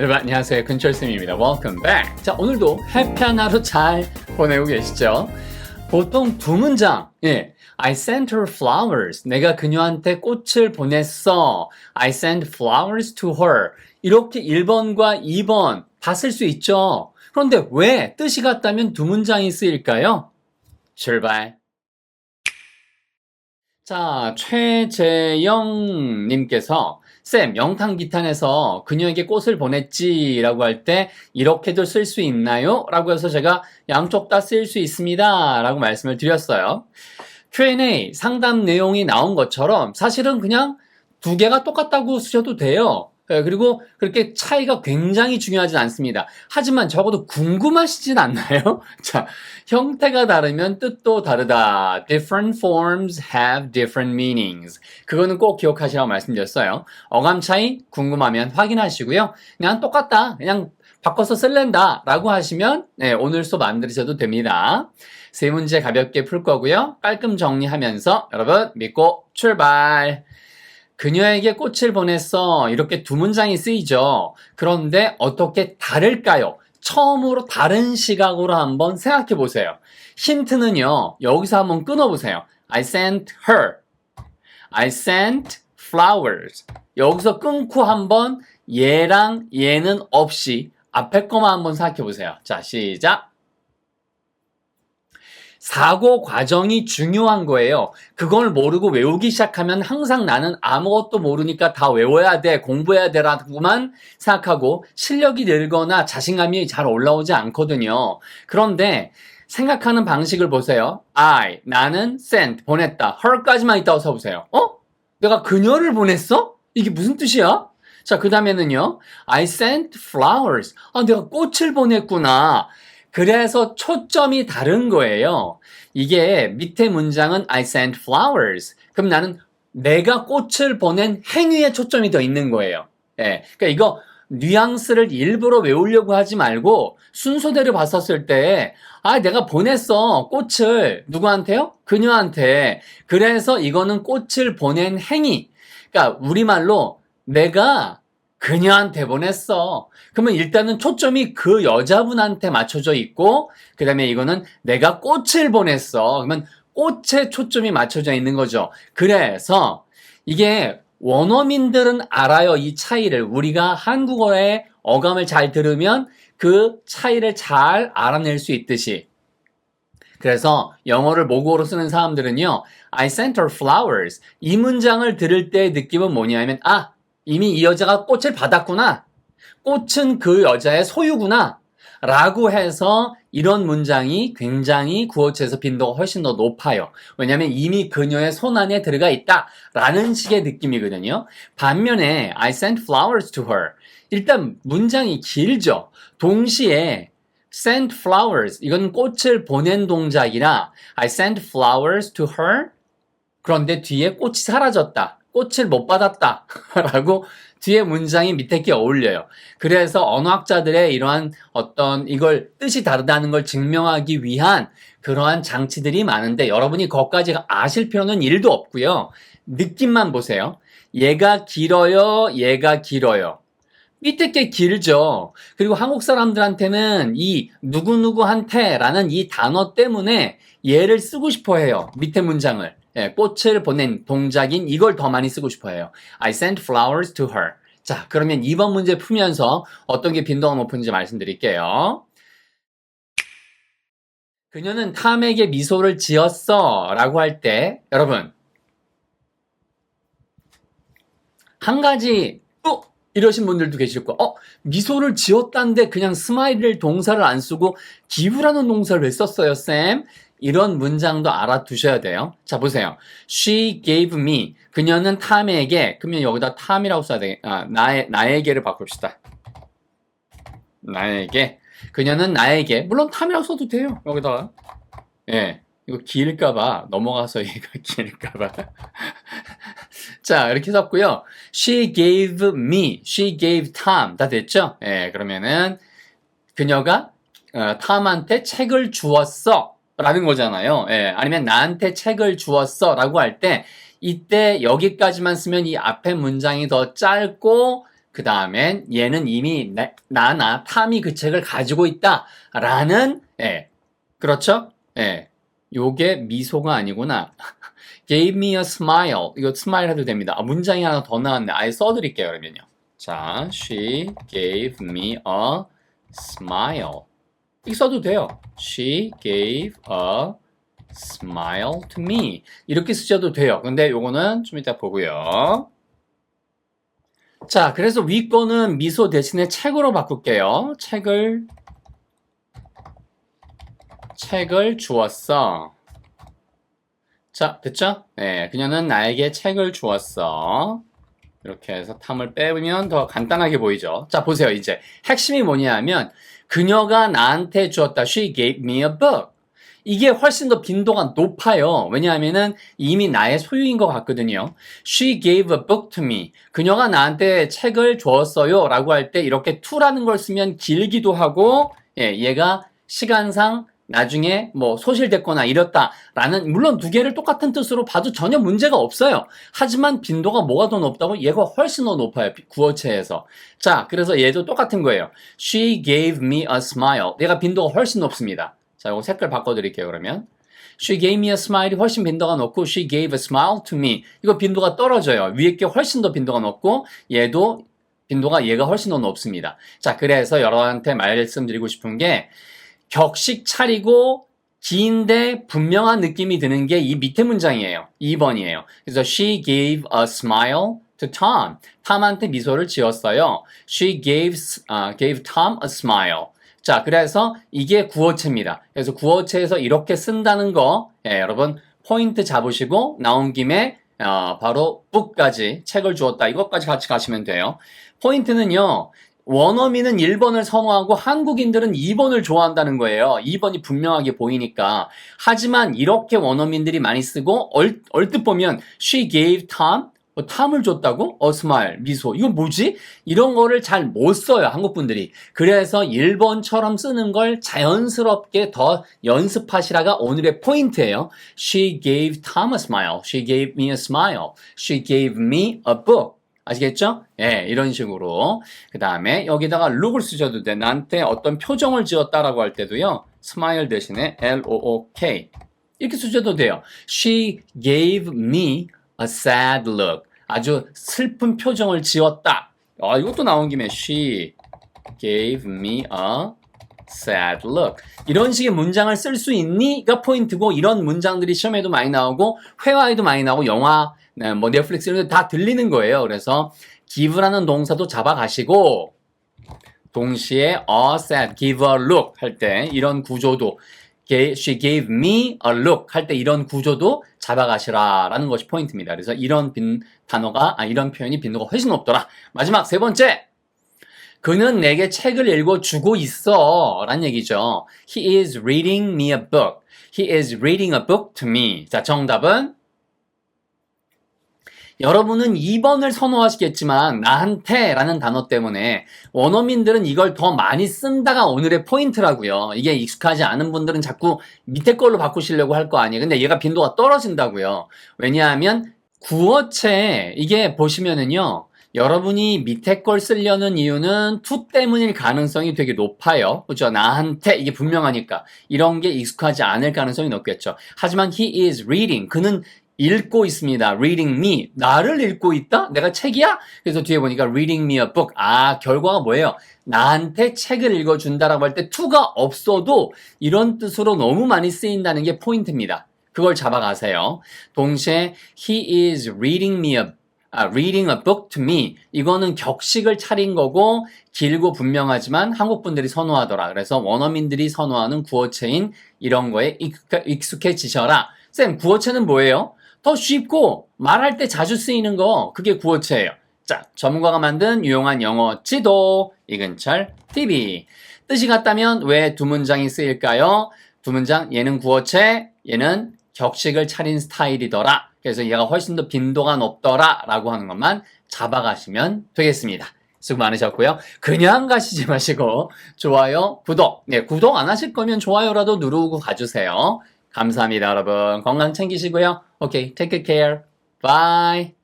여러분 안녕하세요. 근철쌤입니다. Welcome back. 자 오늘도 해피한 하루 잘 보내고 계시죠? 보통 두 문장. 예, I sent her flowers. 내가 그녀한테 꽃을 보냈어. I sent flowers to her. 이렇게 1번과 2번 다 쓸 수 있죠? 그런데 왜 뜻이 같다면 두 문장이 쓰일까요? 출발 자, 최재영님께서 쌤, 영탕기탄에서 그녀에게 꽃을 보냈지 라고 할 때 이렇게도 쓸 수 있나요? 라고 해서 제가 양쪽 다 쓸 수 있습니다 라고 말씀을 드렸어요. Q&A 상담 내용이 나온 것처럼 사실은 그냥 두 개가 똑같다고 쓰셔도 돼요. 예, 그리고 그렇게 차이가 굉장히 중요하진 않습니다. 하지만 적어도 궁금하시진 않나요? 자, 형태가 다르면 뜻도 다르다. Different forms have different meanings. 그거는 꼭 기억하시라고 말씀드렸어요. 어감 차이 궁금하면 확인하시고요. 그냥 똑같다. 그냥 바꿔서 쓸랜다. 라고 하시면 네, 오늘 수업 만들으셔도 됩니다. 세 문제 가볍게 풀 거고요. 깔끔 정리하면서 여러분 믿고 출발! 그녀에게 꽃을 보냈어. 이렇게 두 문장이 쓰이죠. 그런데 어떻게 다를까요? 처음으로 다른 시각으로 한번 생각해 보세요. 힌트는요, 여기서 한번 끊어보세요. I sent her. I sent flowers. 여기서 끊고 한번 얘랑 얘는 없이 앞에 거만 한번 생각해 보세요. 자, 시작. 사고 과정이 중요한 거예요. 그걸 모르고 외우기 시작하면 항상 나는 아무것도 모르니까 다 외워야 돼, 공부해야 되라고만 생각하고 실력이 늘거나 자신감이 잘 올라오지 않거든요. 그런데 생각하는 방식을 보세요. I, 나는 sent, 보냈다. her까지만 있다고 써보세요. 어? 내가 그녀를 보냈어? 이게 무슨 뜻이야? 자, 그 다음에는요. I sent flowers. 아, 내가 꽃을 보냈구나. 그래서 초점이 다른 거예요. 이게 밑에 문장은 I sent flowers. 그럼 나는 내가 꽃을 보낸 행위에 초점이 더 있는 거예요. 예. 그러니까 이거 뉘앙스를 일부러 외우려고 하지 말고 순서대로 봤었을 때, 아, 내가 보냈어. 꽃을. 누구한테요? 그녀한테. 그래서 이거는 꽃을 보낸 행위. 그러니까 우리말로 내가 그녀한테 보냈어. 그러면 일단은 초점이 그 여자분한테 맞춰져 있고, 그 다음에 이거는 내가 꽃을 보냈어. 그러면 꽃에 초점이 맞춰져 있는 거죠. 그래서 이게 원어민들은 알아요. 이 차이를. 우리가 한국어의 어감을 잘 들으면 그 차이를 잘 알아낼 수 있듯이. 그래서 영어를 모국어로 쓰는 사람들은요, I sent her flowers. 이 문장을 들을 때의 느낌은 뭐냐면, 아, 이미 이 여자가 꽃을 받았구나. 꽃은 그 여자의 소유구나. 라고 해서 이런 문장이 굉장히 구어체에서 빈도가 훨씬 더 높아요. 왜냐하면 이미 그녀의 손 안에 들어가 있다. 라는 식의 느낌이거든요. 반면에 I sent flowers to her. 일단 문장이 길죠. 동시에 sent flowers. 이건 꽃을 보낸 동작이라 I sent flowers to her. 그런데 뒤에 꽃이 사라졌다. 꽃을 못 받았다. 라고 뒤에 문장이 밑에 게 어울려요. 그래서 언어학자들의 이러한 어떤 이걸 뜻이 다르다는 걸 증명하기 위한 그러한 장치들이 많은데 여러분이 거기까지 아실 필요는 일도 없고요. 느낌만 보세요. 얘가 길어요. 얘가 길어요. 밑에 게 길죠. 그리고 한국 사람들한테는 이 누구누구한테라는 이 단어 때문에 얘를 쓰고 싶어 해요. 밑에 문장을. 예, 꽃을 보낸 동작인 이걸 더 많이 쓰고 싶어 해요. I sent flowers to her. 자, 그러면 2번 문제 풀면서 어떤 게 빈도가 높은지 말씀드릴게요. 그녀는 탐에게 미소를 지었어 라고 할 때, 여러분, 한 가지, 또, 이러신 분들도 계실 거예요. 어, 미소를 지었다는데 그냥 스마일을 동사를 안 쓰고 기부라는 동사를 왜 썼어요, 쌤? 이런 문장도 알아두셔야 돼요. 자, 보세요. She gave me. 그녀는 탐에게. 그러면 여기다 탐이라고 써야 돼. 아, 나의, 나에게를 바꿉시다. 나에게. 그녀는 나에게. 물론 탐이라고 써도 돼요. 여기다가. 예. 이거 길까봐 넘어가서 얘가 길까봐. 자, 이렇게 썼고요. She gave me. She gave Tom. 다 됐죠? 예, 그러면은 그녀가 어, 탐한테 책을 주었어. 라는 거잖아요. 예, 아니면 나한테 책을 주었어 라고 할 때 이때 여기까지만 쓰면 이 앞에 문장이 더 짧고 그그 다음엔 얘는 이미 나, 나나 탐이 그 책을 가지고 있다 라는 예, 그렇죠? 예, 요게 미소가 아니구나. gave me a smile. 이거 smile 해도 됩니다. 아, 문장이 하나 더 나왔네. 아예 써드릴게요, 그러면요. 자, she gave me a smile. 이거 써도 돼요. She gave a smile to me. 이렇게 쓰셔도 돼요. 근데 요거는 좀 이따 보고요. 자, 그래서 위 거는 미소 대신에 책으로 바꿀게요. 책을 책을 주었어. 자, 됐죠? 네, 그녀는 나에게 책을 주었어. 이렇게 해서 탐을 빼면 더 간단하게 보이죠? 자, 보세요, 이제. 핵심이 뭐냐 하면, 그녀가 나한테 주었다. She gave me a book. 이게 훨씬 더 빈도가 높아요. 왜냐하면은 이미 나의 소유인 것 같거든요. She gave a book to me. 그녀가 나한테 책을 주었어요. 라고 할 때 이렇게 to라는 걸 쓰면 길기도 하고, 예, 얘가 시간상 나중에 뭐 소실됐거나 이렇다라는 물론 두 개를 똑같은 뜻으로 봐도 전혀 문제가 없어요. 하지만 빈도가 뭐가 더 높다고? 얘가 훨씬 더 높아요. 구어체에서. 자, 그래서 얘도 똑같은 거예요. She gave me a smile. 얘가 빈도가 훨씬 높습니다. 자, 이거 색깔 바꿔 드릴게요, 그러면. She gave me a smile이 훨씬 빈도가 높고 she gave a smile to me. 이거 빈도가 떨어져요. 위에 게 훨씬 더 빈도가 높고 얘도 빈도가 얘가 훨씬 더 높습니다. 자, 그래서 여러분한테 말씀드리고 싶은 게 격식 차리고 긴데 분명한 느낌이 드는 게 이 밑에 문장이에요. 2번이에요. 그래서 she gave a smile to Tom. 탐한테 미소를 지었어요. She gave, uh, gave Tom a smile. 자, 그래서 이게 구어체입니다. 그래서 구어체에서 이렇게 쓴다는 거, 예, 여러분 포인트 잡으시고 나온 김에 어, 바로 book까지 책을 주었다. 이것까지 같이 가시면 돼요. 포인트는요. 원어민은 1번을 선호하고 한국인들은 2번을 좋아한다는 거예요. 2번이 분명하게 보이니까. 하지만 이렇게 원어민들이 많이 쓰고 얼, 얼뜻 보면 she gave Tom 뭐 탐을 줬다고? 어스마일, 미소. 이거 뭐지? 이런 거를 잘 못 써요, 한국 분들이. 그래서 1번처럼 쓰는 걸 자연스럽게 더 연습하시라가 오늘의 포인트예요. She gave Tom a smile. She gave me a smile. She gave me a book. 아시겠죠? 예, 이런 식으로. 그 다음에 여기다가 look을 쓰셔도 돼. 나한테 어떤 표정을 지었다라고 할 때도요. smile 대신에 L-O-O-K. 이렇게 쓰셔도 돼요. She gave me a sad look. 아주 슬픈 표정을 지었다. 아, 이것도 나온 김에 she gave me a sad look. 이런 식의 문장을 쓸 수 있니?가 포인트고 이런 문장들이 시험에도 많이 나오고 회화에도 많이 나오고 영화, 네, 뭐 넷플릭스 이런 데다 들리는 거예요. 그래서 give라는 동사도 잡아가시고 동시에 sad, give a look 할 때 이런 구조도 she gave me a look 할 때 이런 구조도 잡아가시라라는 것이 포인트입니다. 그래서 이런 빈 단어가 아 이런 표현이 빈도가 훨씬 높더라. 마지막 세 번째. 그는 내게 책을 읽어 주고 있어. 라는 얘기죠. He is reading me a book. He is reading a book to me. 자, 정답은 여러분은 2번을 선호하시겠지만 나한테 라는 단어 때문에 원어민들은 이걸 더 많이 쓴다가 오늘의 포인트라고요. 이게 익숙하지 않은 분들은 자꾸 밑에 걸로 바꾸시려고 할 거 아니에요. 근데 얘가 빈도가 떨어진다고요. 왜냐하면 구어체 이게 보시면은요. 여러분이 밑에 걸 쓰려는 이유는 to 때문일 가능성이 되게 높아요. 그죠? 나한테 이게 분명하니까 이런 게 익숙하지 않을 가능성이 높겠죠. 하지만 he is reading 그는 읽고 있습니다. reading me. 나를 읽고 있다? 내가 책이야? 그래서 뒤에 보니까 reading me a book. 아, 결과가 뭐예요? 나한테 책을 읽어준다라고 할 때 to가 없어도 이런 뜻으로 너무 많이 쓰인다는 게 포인트입니다. 그걸 잡아가세요. 동시에 he is reading me a 아, reading a book to me. 이거는 격식을 차린 거고 길고 분명하지만 한국 분들이 선호하더라. 그래서 원어민들이 선호하는 구어체인 이런 거에 익숙해지셔라. 쌤, 구어체는 뭐예요? 더 쉽고 말할 때 자주 쓰이는 거 그게 구어체예요. 자, 전문가가 만든 유용한 영어 지도 이근철 TV. 뜻이 같다면 왜 두 문장이 쓰일까요? 두 문장 얘는 구어체, 얘는 격식을 차린 스타일이더라. 그래서 얘가 훨씬 더 빈도가 높더라 라고 하는 것만 잡아가시면 되겠습니다. 수고 많으셨고요. 그냥 가시지 마시고 좋아요, 구독. 네, 구독 안 하실 거면 좋아요라도 누르고 가주세요. 감사합니다, 여러분. 건강 챙기시고요. 오케이, take care. Bye.